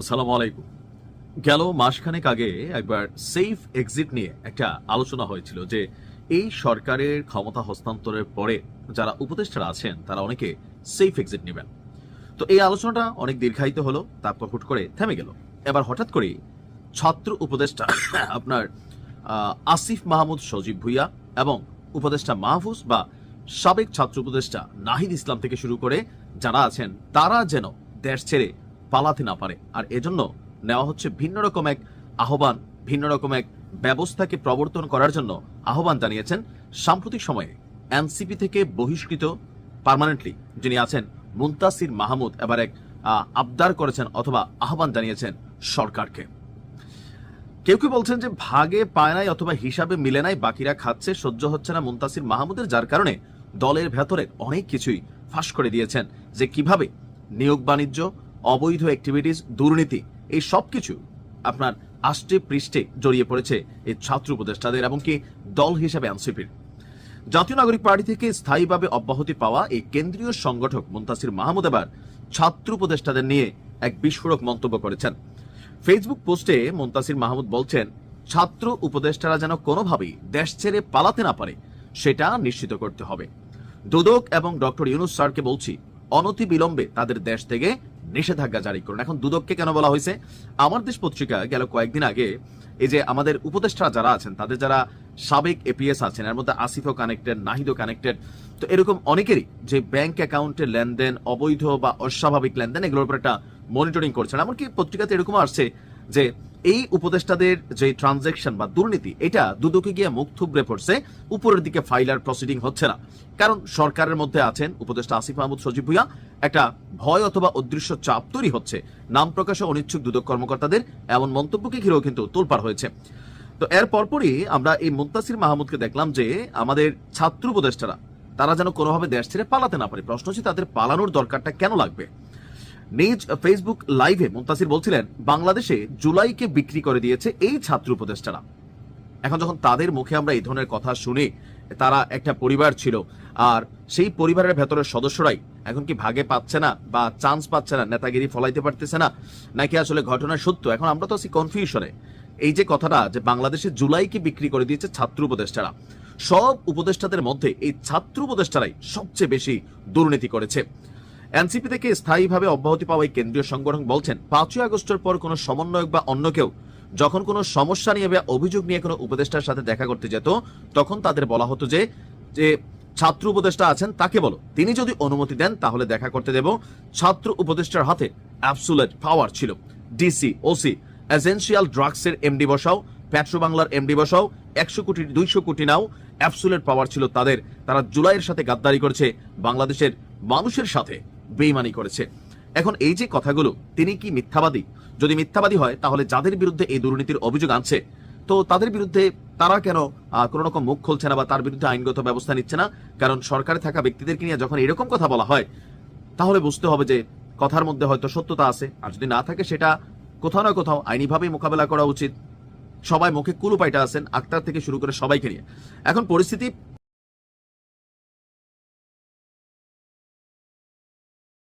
আসসালামু আলাইকুম। গেল মাসখানেক আগে একবার সেফ এক্সিট নিয়ে একটা আলোচনা হয়েছিল যে এই সরকারের ক্ষমতা হস্তান্তরের পরে যারা উপদেষ্টারা আছেন, তারা অনেকে সেফ এক্সিট নেবেন। তো এই আলোচনাটা অনেক দীর্ঘায়িত হলো, তারপর হুট করে থেমে গেল। এবার হঠাৎ করে ছাত্র উপদেষ্টা আপনার আসিফ মাহমুদ সজীব ভুইয়া এবং উপদেষ্টা মাহফুজ বা সাবেক ছাত্র উপদেষ্টা নাহিদ ইসলাম থেকে শুরু করে যারা আছেন, তারা যেন দেশ ছেড়ে পালাতে না পারে। আর এজন্য নেওয়া হচ্ছে ভিন্ন রকম এক আহ্বান, ভিন্ন রকম এক ব্যবস্থাকে প্রবর্তন করার জন্য আহ্বান জানিয়েছেন সাম্প্রতিক সময়ে এনসিপি থেকে বহিষ্কৃত পারমানেন্টলি যিনি আছেন মুন্তাসির মাহমুদ, এবার এক আবদার করেছেন অথবা আহ্বান জানিয়েছেন সরকারকে। কেউ কেউ বলছেন যে ভাগে পায় নাই অথবা হিসাবে মিলে নাই, বাকিরা খাচ্ছে, সহ্য হচ্ছে না মুন্তাসির মাহমুদের, যার কারণে দলের ভেতরে অনেক কিছুই ফাঁস করে দিয়েছেন যে কীভাবে নিয়োগ বাণিজ্য অবৈধ অ্যাক্টিভিটিস দুর্নীতি, এই সব কিছু আপনার আষ্টে পৃষ্ঠে জড়িয়ে পড়েছে এই ছাত্র উপদেষ্টাদের এমনকি দল হিসেবে এনসিপির। জাতীয় নাগরিক পার্টি থেকে স্থায়ীভাবে অব্যাহতি পাওয়া এই কেন্দ্রীয় সংগঠক মুন্তাসির মাহমুদ এবার ছাত্র উপদেষ্টাদের নিয়ে এক বিস্ফোরক মন্তব্য করেছেন। ফেসবুক পোস্টে মুন্তাসির মাহমুদ বলছেন, ছাত্র উপদেষ্টারা যেন কোনোভাবেই দেশ ছেড়ে পালাতে না পারে, সেটা নিশ্চিত করতে হবে। দুদক এবং ডক্টর ইউনুস স্যারকে বলছি অনতি বিলম্বে তাদের দেশ থেকে নিষেধাজ্ঞা জারি করুন। এখন দুদককে কেন বলা হয়েছে? আমার দেশ পত্রিকা গেল কয়েকদিন আগে এই যে আমাদের উপদেষ্টা যারা আছেন, তাদের যারা সাবেক এপিএস আছেন, এর মধ্যে আসিফও কানেক্টেড নাহিদও কানেক্টেড তো এরকম অনেকেরই যে ব্যাংক অ্যাকাউন্টের লেনদেন, অবৈধ বা অস্বাভাবিক লেনদেন, এগুলোর উপর একটা মনিটরিং করছেন। এমনকি পত্রিকাতে এরকম আসছে যে এই উপদেষ্টাদের যে ট্রানজেকশন বা দুর্নীতি, এটা দুদকে গিয়ে মুখ থুবড়ে পড়ছে, উপরের দিকে ফাইল আর প্রসিডিং হচ্ছে না। কারণ সরকারের মধ্যে আছেন উপদেষ্টা আসিফ মাহমুদ সজীব ভুইয়া। একটা ভয় অথবা অদৃশ্য চাপ তৈরি হচ্ছে নাম প্রকাশে অনিচ্ছুক দুদক কর্মকর্তাদের, এমন মন্তব্যকে ঘিরেও কিন্তু তোলপাড় হয়েছে। তো এর পরপরই আমরা এই মুন্তাসির মাহমুদকে দেখলাম যে, আমাদের ছাত্র উপদেষ্টারা, তারা যেন কোনোভাবে দেশ ছেড়ে পালাতে না পারে। প্রশ্ন হচ্ছে তাদের পালানোর দরকারটা কেন লাগবে? নিজ ফেসবুক লাইভে মুন্তাসির বলছিলেন, বাংলাদেশে জুলাইকে বিক্রি করে দিয়েছে এই ছাত্র উপদেষ্টারা। এখন যখন তাদের মুখে আমরা এই ধরনের কথা শুনি, তারা একটা পরিবার ছিল, আর সেই পরিবারের ভেতরের সদস্যরাই এখন কি ভাগে পাচ্ছে না বা চান্স পাচ্ছে না, নেতাগিরি ফলাইতে পারতেছে না, নাকি আসলে ঘটনা সত্য? এখন আমরা তো আছি কনফিউশনে এই যে কথাটা যে বাংলাদেশে জুলাইকে বিক্রি করে দিয়েছে ছাত্র উপদেষ্টারা, সব উপদেষ্টাদের মধ্যে এই ছাত্র উপদেষ্টারাই সবচেয়ে বেশি দুর্নীতি করেছে। এনসিপি থেকে স্থায়ীভাবে অব্যাহতি পাওয়া এই কেন্দ্রীয় সংগঠন বলছেন, পাঁচই আগস্টের পর কোনো সমন্বয়ক বা অন্য কেউ যখন কোনো সমস্যা নিয়ে বা অভিযোগ নিয়ে কোনো উপদেষ্টার সাথে দেখা করতে যেত, তখন তাদের বলা হতো যে যে ছাত্র উপদেষ্টা আছেন তাকে বলো। তিনি যদি অনুমতি দেন, তাহলে দেখা করতে দেব। ছাত্র উপদেষ্টার হাতে অ্যাবসুলেট পাওয়ার ছিল। ডিসি ওসি এসেনশিয়াল ড্রাগসের এমডি বসাও পেট্রো বাংলার এমডি বসাও, একশো কোটি, দুইশো কোটি নাও অ্যাবসুলেট পাওয়ার ছিল তাদের। তারা জুলাইয়ের সাথে গাদ্দারি করেছে বাংলাদেশের মানুষের সাথে। বেইমানি করেছে। এখন এই যে কথাগুলো, তিনি কি মিথ্যাবাদী? যদি মিথ্যাবাদী হয়, তাহলে যাদের বিরুদ্ধে এই দুর্নীতির অভিযোগ আনছে, তো তাদের বিরুদ্ধে তারা কেন কোনো রকম মুখ খুলছে না বা তার বিরুদ্ধে আইনগত ব্যবস্থা নিচ্ছে না? কারণ সরকারে থাকা ব্যক্তিদেরকে নিয়ে যখন এরকম কথা বলা হয়, তাহলে বুঝতে হবে যে কথার মধ্যে হয়তো সত্যতা আছে। আর যদি না থাকে, সেটা কোথাও না কোথাও আইনিভাবেই মোকাবেলা করা উচিত। সবাই মুখে কুলুপাইটা আছেন আক্তার থেকে শুরু করে সবাইকে নিয়ে। এখন পরিস্থিতি